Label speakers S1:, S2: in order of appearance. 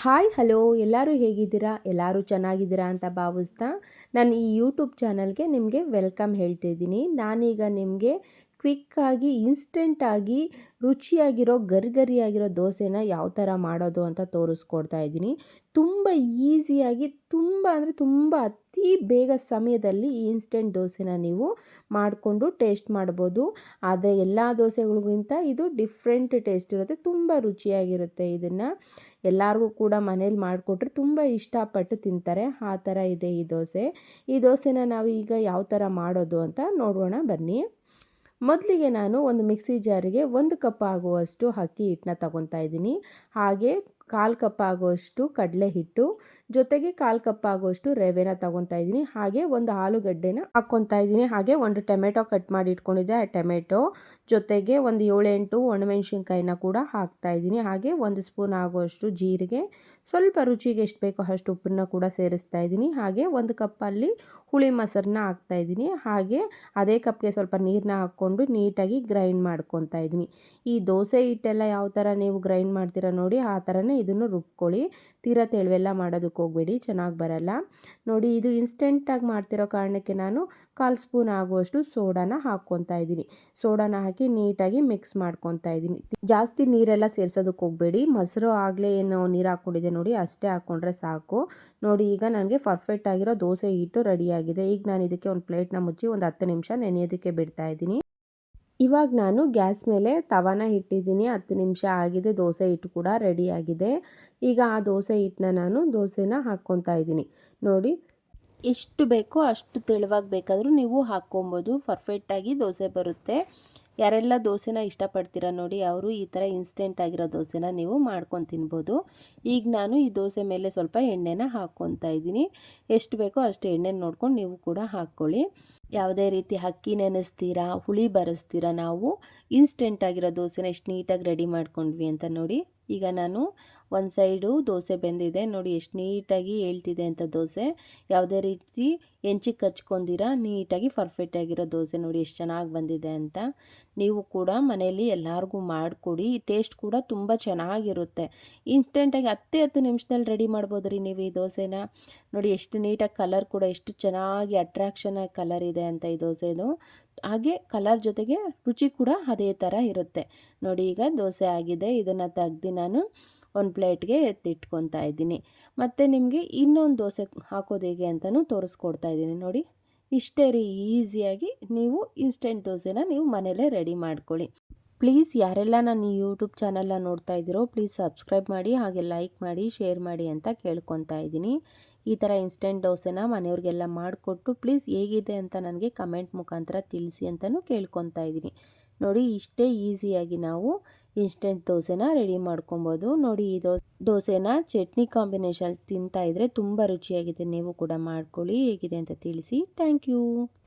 S1: Hi, hello. ಎಲ್ಲರೂ ಹೇಗಿದ್ದೀರಾ? ಎಲ್ಲರೂ ಚೆನ್ನಾಗಿದ್ದೀರಾ ಅಂತ ಭಾವಿಸ್ತಾ ನಾನು ಈ ಯೂಟ್ಯೂಬ್ ಚಾನಲ್ಗೆ ನಿಮಗೆ ವೆಲ್ಕಮ್ ಹೇಳ್ತಿದ್ದೀನಿ ನಾನೀಗ ನಿಮಗೆ ಕ್ವಿಕ್ಕಾಗಿ, ಇನ್ಸ್ಟೆಂಟಾಗಿ ರುಚಿಯಾಗಿರೋ, ಗರಿಗರಿಯಾಗಿರೋ ದೋಸೆನ ಯಾವ ಥರ ಮಾಡೋದು ಅಂತ ತೋರಿಸ್ಕೊಡ್ತಾ ಇದ್ದೀನಿ. ತುಂಬ ಈಸಿಯಾಗಿ, ತುಂಬ ಅಂದರೆ ತುಂಬ ಅತಿ ಬೇಗ ಸಮಯದಲ್ಲಿ ಈ ಇನ್ಸ್ಟೆಂಟ್ ದೋಸೆನ ನೀವು ಮಾಡಿಕೊಂಡು ಟೇಸ್ಟ್ ಮಾಡ್ಬೋದು. ಆದರೆ ಎಲ್ಲ ದೋಸೆಗಳಿಗಿಂತ ಇದು ಡಿಫ್ರೆಂಟ್ ಟೇಸ್ಟ್ ಇರುತ್ತೆ, ತುಂಬ ರುಚಿಯಾಗಿರುತ್ತೆ ಇದನ್ನು. ಎಲ್ಲರಿಗೂ ಕೂಡ ಮನೇಲಿ ಮಾಡಿಕೊಟ್ರೆ ತುಂಬ ಇಷ್ಟಪಟ್ಟು ತಿಂತಾರೆ. ಆ ಥರ ಇದೆ ಈ ದೋಸೆ. ಈ ದೋಸೆನ ನಾವು ಈಗ ಯಾವ ಥರ ಮಾಡೋದು ಅಂತ ನೋಡೋಣ ಬನ್ನಿ. ಮೊದಲಿಗೆ ನಾನು ಒಂದು ಮಿಕ್ಸಿ ಜಾರಿಗೆ ಒಂದು ಕಪ್ ಆಗುವಷ್ಟು ಅಕ್ಕಿ ಹಿಟ್ಟನ್ನ ತಗೊತಾ ಇದ್ದೀನಿ. ಹಾಗೆ ಕಾಲು ಕಪ್ ಆಗುವಷ್ಟು ಕಡಲೆ ಹಿಟ್ಟು ಜೊತೆಗೆ ಕಾಲು ಕಪ್ ಆಗುವಷ್ಟು ರವೆನ ತಗೊತಾ ಇದ್ದೀನಿ. ಹಾಗೆ ಒಂದು ಆಲೂಗಡ್ಡೆನ ಹಾಕ್ಕೊತಾ ಇದ್ದೀನಿ. ಹಾಗೆ ಒಂದು ಟೊಮೆಟೊ ಕಟ್ ಮಾಡಿ ಇಟ್ಕೊಂಡಿದ್ದೆ. ಆ ಟೊಮೆಟೊ ಜೊತೆಗೆ ಒಂದು ಏಳೆಂಟು ಒಣಮೆಣ್ಸಿನ್ಕಾಯಿನ ಕೂಡ ಹಾಕ್ತಾ ಇದ್ದೀನಿ. ಹಾಗೆ ಒಂದು ಸ್ಪೂನ್ ಆಗುವಷ್ಟು ಜೀರಿಗೆ, ಸ್ವಲ್ಪ ರುಚಿಗೆ ಎಷ್ಟು ಬೇಕೋ ಅಷ್ಟು ಉಪ್ಪನ್ನ ಕೂಡ ಸೇರಿಸ್ತಾ ಇದ್ದೀನಿ. ಹಾಗೆ ಒಂದು ಕಪ್ಪಲ್ಲಿ ಹುಳಿ ಮೊಸರನ್ನ ಹಾಕ್ತಾ ಇದ್ದೀನಿ. ಹಾಗೆ ಅದೇ ಕಪ್ಗೆ ಸ್ವಲ್ಪ ನೀರನ್ನ ಹಾಕ್ಕೊಂಡು ನೀಟಾಗಿ ಗ್ರೈಂಡ್ ಮಾಡ್ಕೊತಾ ಇದ್ದೀನಿ. ಈ ದೋಸೆ ಹಿಟ್ಟೆಲ್ಲ ಯಾವ ಥರ ನೀವು ಗ್ರೈಂಡ್ ಮಾಡ್ತೀರಾ ನೋಡಿ, ಆ ಥರನೇ ಇದನ್ನು ರುಬ್ಕೊಳ್ಳಿ. ತೀರ ತೆಳುವೆಲ್ಲ ಮಾಡೋದಕ್ಕೆ ಹೋಗಬೇಡಿ ಚೆನ್ನಾಗಿ ಬರಲ್ಲ. ನೋಡಿ, ಇದು ಇನ್ಸ್ಟೆಂಟಾಗಿ ಮಾಡ್ತಿರೋ ಕಾರಣಕ್ಕೆ ನಾನು ಕಾಲು ಸ್ಪೂನ್ ಆಗುವಷ್ಟು ಸೋಡಾನ ಹಾಕ್ಕೊತಾ ಇದ್ದೀನಿ. ಸೋಡಾನ ಹಾಕಿ ನೀಟಾಗಿ ಮಿಕ್ಸ್ ಮಾಡ್ಕೊತಾ ಇದ್ದೀನಿ. ಜಾಸ್ತಿ ನೀರೆಲ್ಲ ಸೇರ್ಸೋದಕ್ಕೆ ಹೋಗಬೇಡಿ. ಮೊಸರು ಆಗಲೇ ಏನು ನೀರು ಹಾಕ್ಕೊಂಡಿದೆ ನೋಡಿ, ಅಷ್ಟೇ ಹಾಕ್ಕೊಂಡ್ರೆ ಸಾಕು. ನೋಡಿ, ಈಗ ನನಗೆ ಪರ್ಫೆಕ್ಟ್ ಆಗಿರೋ ದೋಸೆ ಹಿಟ್ಟು ರೆಡಿಯಾಗಿದೆ ಈಗ ನಾನು ಇದಕ್ಕೆ ಒಂದು ಪ್ಲೇಟ್ನ ಮುಚ್ಚಿ ಒಂದು ಹತ್ತು ನಿಮಿಷ ನೆನೆಯೋದಕ್ಕೆ ಬಿಡ್ತಾ ಇದ್ದೀನಿ. ಇವಾಗ ನಾನು ಗ್ಯಾಸ್ ಮೇಲೆ ತವಾನ ಇಟ್ಟಿದ್ದೀನಿ, ಹತ್ತು ನಿಮಿಷ ಆಗಿದೆ, ದೋಸೆ ಹಿಟ್ಟು ಕೂಡ ರೆಡಿಯಾಗಿದೆ ಈಗ ಆ ದೋಸೆ ಹಿಟ್ಟನ್ನ ನಾನು ದೋಸೆನ ಹಾಕ್ಕೊತಾ ಇದ್ದೀನಿ. ನೋಡಿ, ಎಷ್ಟು ಬೇಕೋ ಅಷ್ಟು ತೆಳುವಾಗಿ ಬೇಕಾದರೂ ನೀವು ಹಾಕ್ಕೊಬೋದು. ಪರ್ಫೆಕ್ಟಾಗಿ ದೋಸೆ ಬರುತ್ತೆ. ಯಾರೆಲ್ಲ ದೋಸೆನ ಇಷ್ಟಪಡ್ತೀರ ನೋಡಿ, ಅವರು ಈ ಥರ ಇನ್ಸ್ಟೆಂಟ್ ಆಗಿರೋ ದೋಸೆನ ನೀವು ಮಾಡ್ಕೊಂಡು ತಿನ್ಬೋದು. ಈಗ ನಾನು ಈ ದೋಸೆ ಮೇಲೆ ಸ್ವಲ್ಪ ಎಣ್ಣೆನ ಹಾಕ್ಕೊತಾ ಇದ್ದೀನಿ. ಎಷ್ಟು ಬೇಕೋ ಅಷ್ಟು ಎಣ್ಣೆ ನೋಡ್ಕೊಂಡು ನೀವು ಕೂಡ ಹಾಕ್ಕೊಳ್ಳಿ. ಯಾವುದೇ ರೀತಿ ಅಕ್ಕಿ ನೆನೆಸ್ತೀರಾ, ಹುಳಿ ಬರೆಸ್ತೀರಾ, ನಾವು ಇನ್ಸ್ಟೆಂಟ್ ಆಗಿರೋ ದೋಸೆನ ಎಷ್ಟು ನೀಟಾಗಿ ರೆಡಿ ಮಾಡ್ಕೊಂಡ್ವಿ ಅಂತ ನೋಡಿ. ಈಗ ನಾನು ಒಂದು ಸೈಡು ದೋಸೆ ಬೆಂದಿದೆ. ನೋಡಿ, ಎಷ್ಟು ನೀಟಾಗಿ ಹೇಳ್ತಿದೆ ಅಂತ ದೋಸೆ. ಯಾವುದೇ ರೀತಿ ಹೆಂಚಿಗೆ ಕಚ್ಕೊಂಡಿರ, ನೀಟಾಗಿ ಪರ್ಫೆಕ್ಟಾಗಿರೋ ದೋಸೆ ನೋಡಿ, ಎಷ್ಟು ಚೆನ್ನಾಗಿ ಬಂದಿದೆ ಅಂತ. ನೀವು ಕೂಡ ಮನೆಯಲ್ಲಿ ಎಲ್ಲರಿಗೂ ಮಾಡಿಕೊಡಿ ಟೇಸ್ಟ್ ಕೂಡ ತುಂಬ ಚೆನ್ನಾಗಿರುತ್ತೆ. ಇನ್ಸ್ಟೆಂಟಾಗಿ ಹತ್ತೇ ಹತ್ತು ನಿಮಿಷದಲ್ಲಿ ರೆಡಿ ಮಾಡ್ಬೋದು ರೀ ನೀವು ಈ ದೋಸೆನ. ನೋಡಿ ಎಷ್ಟು ನೀಟಾಗಿ ಕಲರ್ ಕೂಡ, ಎಷ್ಟು ಚೆನ್ನಾಗಿ ಅಟ್ರಾಕ್ಷನ್ ಆಗಿ ಕಲರ್ ಇದೆ ಅಂತ ಈ ದೋಸೆದು. ಹಾಗೆ ಕಲರ್ ಜೊತೆಗೆ ರುಚಿ ಕೂಡ ಅದೇ ಥರ ಇರುತ್ತೆ. ನೋಡಿ ಈಗ ದೋಸೆ ಆಗಿದೆ, ಇದನ್ನು ತೆಗ್ದು ನಾನು ಒಂದು ಪ್ಲೇಟ್ಗೆ ಎತ್ತಿಟ್ಕೊತಾ ಇದ್ದೀನಿ. ಮತ್ತು ನಿಮಗೆ ಇನ್ನೊಂದು ದೋಸೆ ಹಾಕೋದು ಹೇಗೆ ಅಂತಲೂ ತೋರಿಸ್ಕೊಡ್ತಾ ಇದ್ದೀನಿ. ನೋಡಿ. ಇಷ್ಟೇ ರೀ, ಈಸಿಯಾಗಿ ನೀವು ಇನ್ಸ್ಟೆಂಟ್ ದೋಸೆನ ನೀವು ಮನೆಯಲ್ಲೇ ರೆಡಿ ಮಾಡ್ಕೊಳ್ಳಿ. ಪ್ಲೀಸ್ ಯಾರೆಲ್ಲ ನಾನು ಈ ಯೂಟ್ಯೂಬ್ ಚಾನಲ್ನ ನೋಡ್ತಾ ಇದ್ದೀರೋ ಪ್ಲೀಸ್ ಸಬ್ಸ್ಕ್ರೈಬ್ ಮಾಡಿ, ಹಾಗೆ ಲೈಕ್ ಮಾಡಿ ಶೇರ್ ಮಾಡಿ ಅಂತ ಕೇಳ್ಕೊತಾ ಇದ್ದೀನಿ. ಈ ಥರ ಇನ್ಸ್ಟೆಂಟ್ ದೋಸೆನ ಮನೆಯವ್ರಿಗೆಲ್ಲ ಮಾಡಿಕೊಟ್ಟು ಪ್ಲೀಸ್ ಹೇಗಿದೆ ಅಂತ ನನಗೆ ಕಮೆಂಟ್ ಮುಖಾಂತರ ತಿಳಿಸಿ ಅಂತಲೂ ಕೇಳ್ಕೊತಾ ಇದ್ದೀನಿ. ನೋಡಿ ಇಷ್ಟೇ ಈಸಿಯಾಗಿ ನಾವು ಇನ್ಸ್ಟೆಂಟ್ ದೋಸೆನ ರೆಡಿ ಮಾಡ್ಕೊಬೋದು. ನೋಡಿ ಈ ದೋಸೆನ ಚಟ್ನಿ ಕಾಂಬಿನೇಷನ್ ತಿಂತಾ ಇದ್ದರೆ ತುಂಬ ರುಚಿಯಾಗಿದೆ. ನೀವು ಕೂಡ ಮಾಡ್ಕೊಳ್ಳಿ, ಹೇಗಿದೆ ಅಂತ ತಿಳಿಸಿ. Thank you